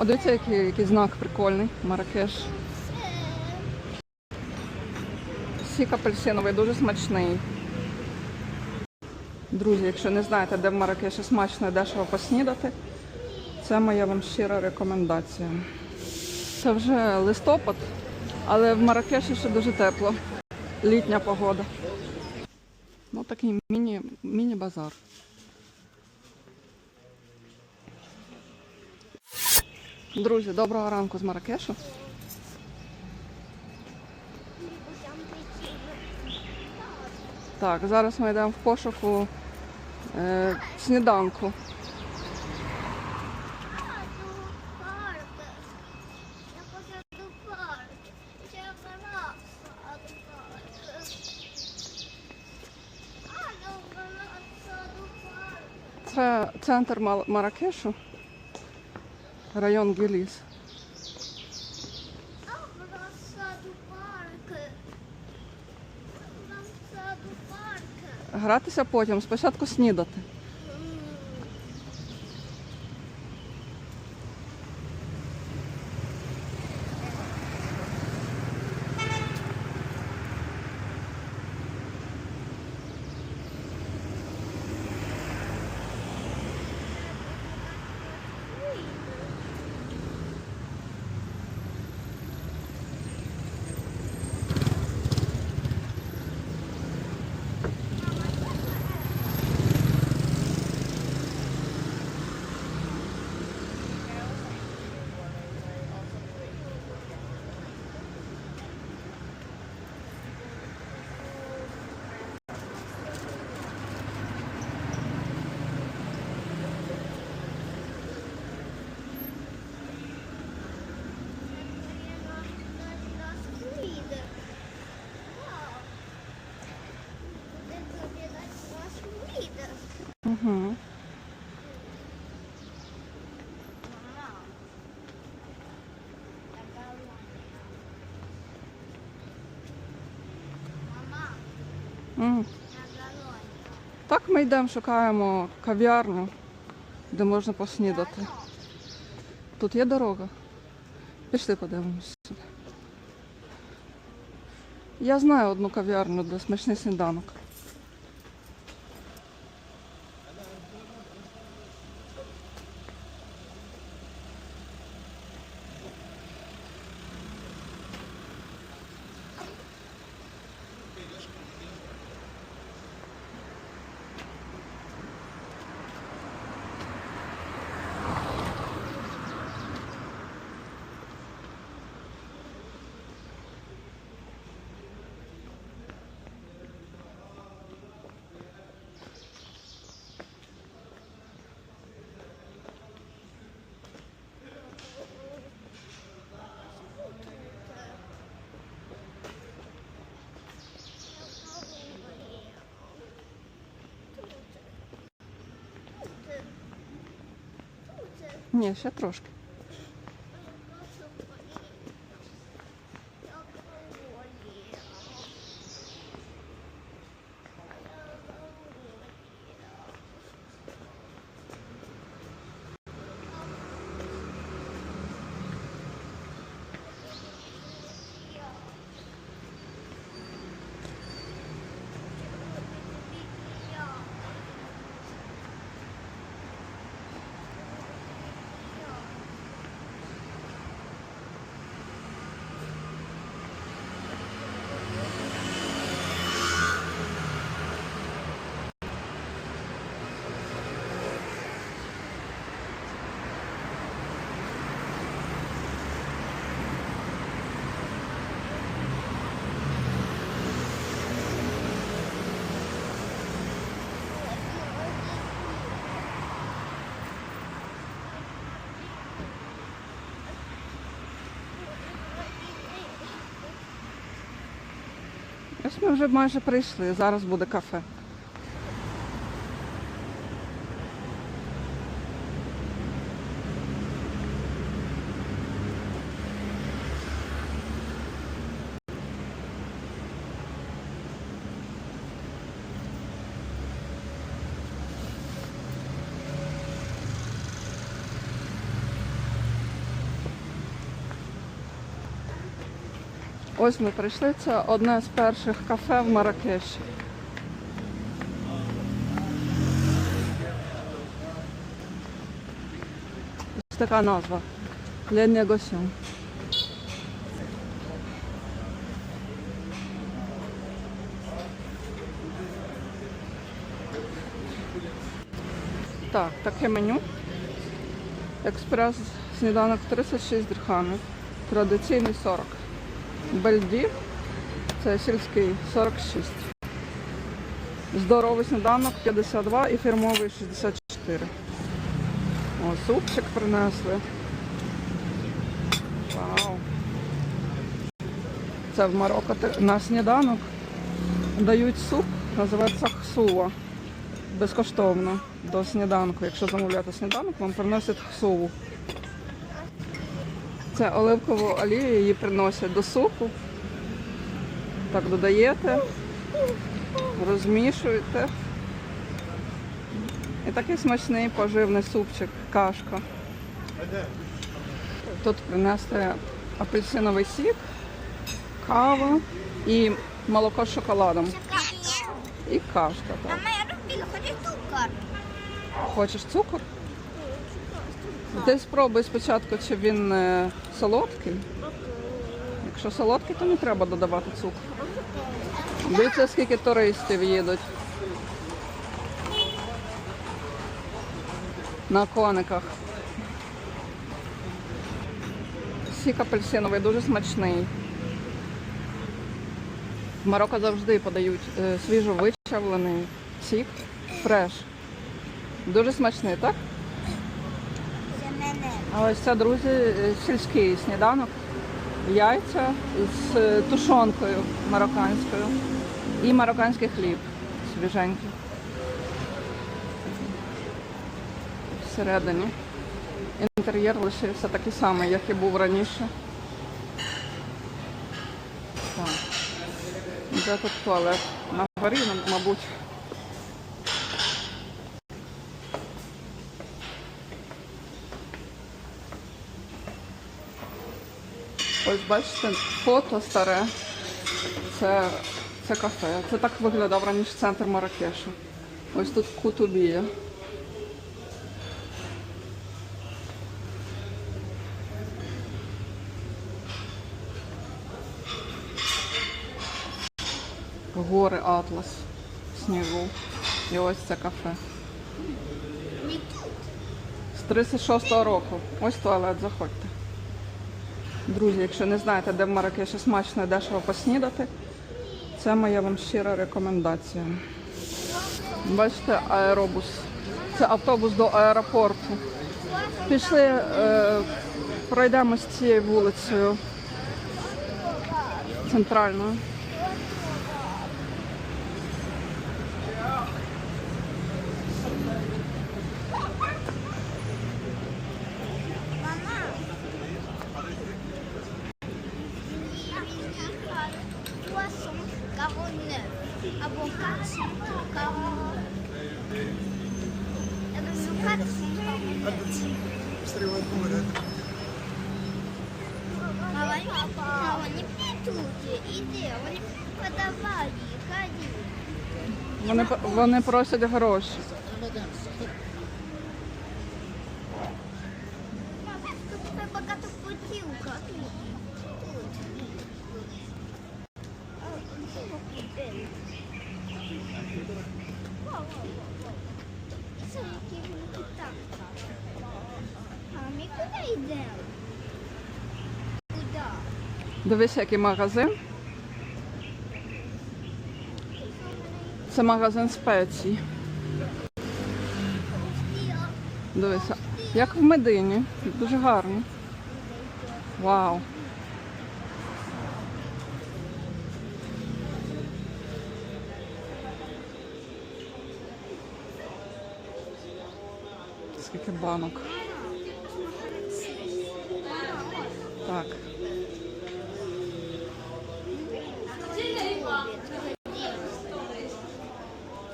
О, дивіться, який, який знак прикольний. Маракеш. Сік апельсиновий, дуже смачний. Друзі, якщо не знаєте, де в Маракеші смачно і дешево поснідати, це моя вам щира рекомендація. Це вже листопад, але в Маракеші ще дуже тепло. Літня погода. Ну, такий міні, міні-базар. Друзі, доброго ранку з Маракешу. Так, зараз ми йдемо в пошуку е, сніданку. Це центр Маракешу, район Геліс. Гратися потім, спочатку снідати. Так ми йдемо, шукаємо кав'ярню, де можна поснідати. Тут є дорога. Пішли подивимося. Я знаю одну кав'ярню, де смачний сніданок. Ні, ще трошки. Ми вже майже прийшли. Зараз буде кафе. Ось ми прийшли. Це одне з перших кафе в Маракеші. Ось така назва. Ле Негосьон. Так, таке меню. Експрес сніданок 36 дирхамів. Традиційний 40. Бельді це сільський 46. Здоровий сніданок 52 і фірмовий 64. О, супчик принесли. Вау. Це в Марокко на сніданок дають суп, називається хсува. Безкоштовно до сніданку. Якщо замовляти сніданок, вам приносять хсуву. Це оливкову олію, її приносять до супу. Так додаєте, розмішуєте. І такий смачний поживний супчик, кашка. Тут принесли апельсиновий сік, кава і молоко з шоколадом. І кашка. Так. Мама, я робила, хочеш цукор? Хочеш цукор? Ти спробуй спочатку, чи він е, солодкий. Якщо солодкий, то не треба додавати цукор. Дивіться, скільки туристів їдуть. На кониках. Сік апельсиновий дуже смачний. В Марокко завжди подають е, свіжо вичавлений сік, фреш. Дуже смачний, так? А ось це, друзі, е, сільський сніданок. Яйця з е, тушонкою марокканською і марокканський хліб свіженький. Всередині. Інтер'єр лишився такий самий, як і був раніше. Так. Де тут туалет? На горі, мабуть. Ось бачите, фото старе. Це, це кафе. Це так виглядав раніше центр Маракешу. Ось тут кутубія. Гори Атлас, снігу. І ось це кафе. З 36-го року. Ось туалет, заходьте. Друзі, якщо не знаєте, де в Маракеші смачно і дешево поснідати, це моя вам щира рекомендація. Бачите, аеробус. Це автобус до аеропорту. Пішли, е, пройдемо з цією вулицею центральною. Вони, вони просять гроші. Тут такая богатая бутылка. А ми куди йдемо? Куди? Дивись, який магазин. Це магазин спецій. Дивися, як в Медині. Дуже гарно. Вау. Скільки банок. Так.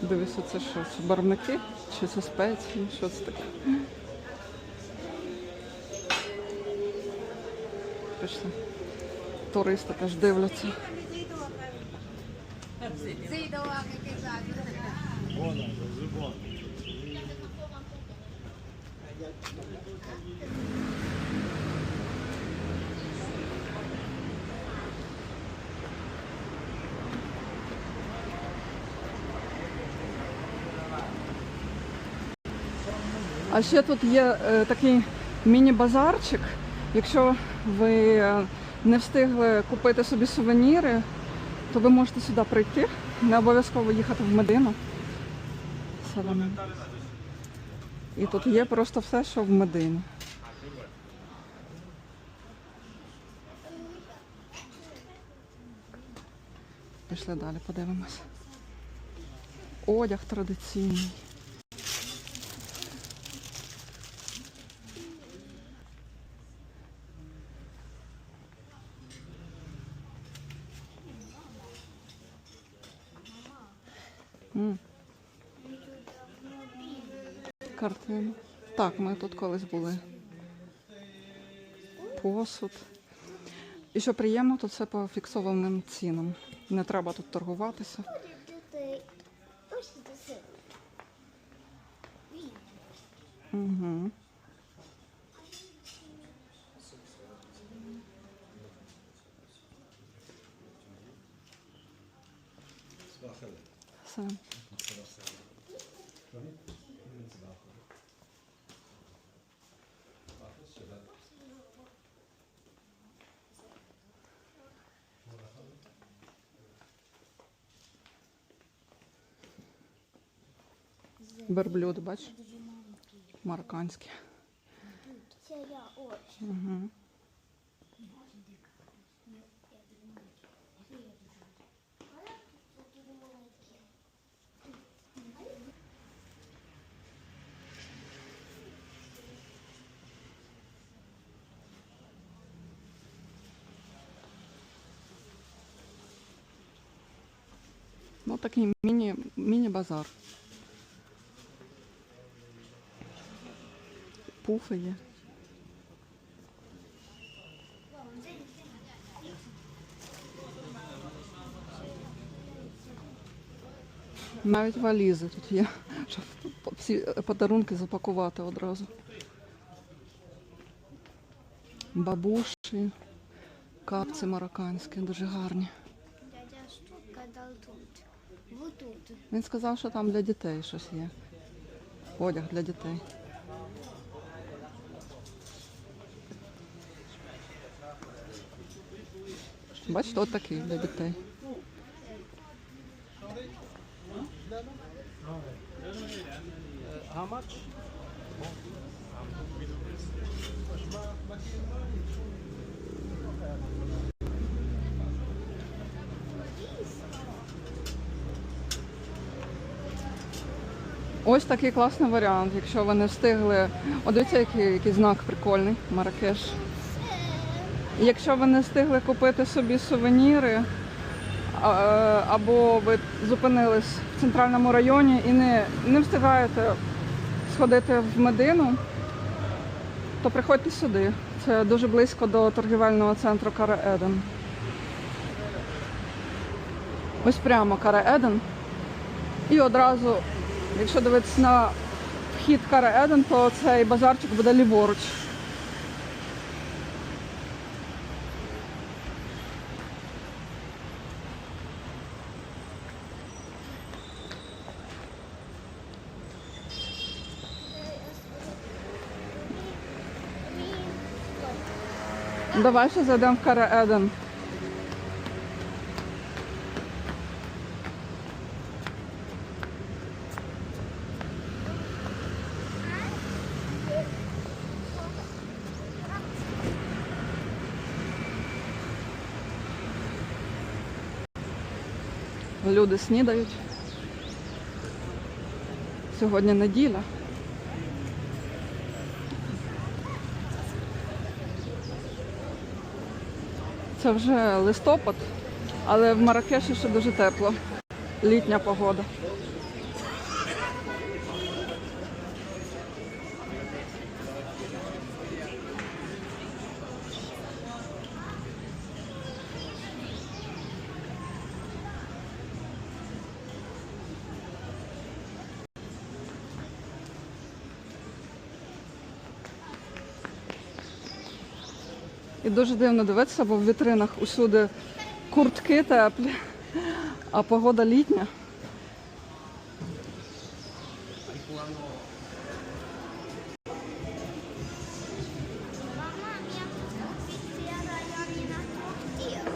Дивися, це що? Це барвники? Чи це спеції? Що це таке? Пішли. туристи теж дивляться. А ще тут є е, такий міні-базарчик. Якщо ви е, не встигли купити собі сувеніри, то ви можете сюди прийти. Не обов'язково їхати в Медину. І тут є просто все, що в Медині. Пішли далі, подивимось. Одяг традиційний. Картини. Так, ми тут колись були. Посуд. І що приємно, то це по фіксованим цінам. Не треба тут торгуватися. Угу. Все. Верблюд, бач? Марокканські. Угу. Ну, такий міні, міні-базар. Пуфи є. Навіть валізи тут є, щоб всі подарунки запакувати одразу. Бабуші, капці марокканські, дуже гарні. Дядя тут? Вот тут. Він сказав, що там для дітей щось є. Одяг для дітей. Бачите, от такий для дітей. Ось такий класний варіант, якщо ви не встигли. О, дивіться, який, який знак прикольний, Маракеш. Якщо ви не встигли купити собі сувеніри, е, або ви зупинились в центральному районі і не, не встигаєте сходити в Медину, то приходьте сюди. Це дуже близько до торгівельного центру Каре Еден. Ось прямо Каре Еден. І одразу, якщо дивитися на вхід Каре Еден, то цей базарчик буде ліворуч. Давай ще зайдемо в Каре Еден. Люди снідають. Сьогодні неділя. Це вже листопад, але в Маракеші ще дуже тепло. Літня погода. Дуже дивно дивитися, бо в вітринах усюди куртки теплі, а погода літня.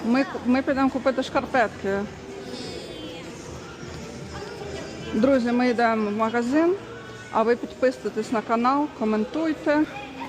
Ми, ми підемо купити шкарпетки. Друзі, ми йдемо в магазин, а ви підписуйтесь на канал, коментуйте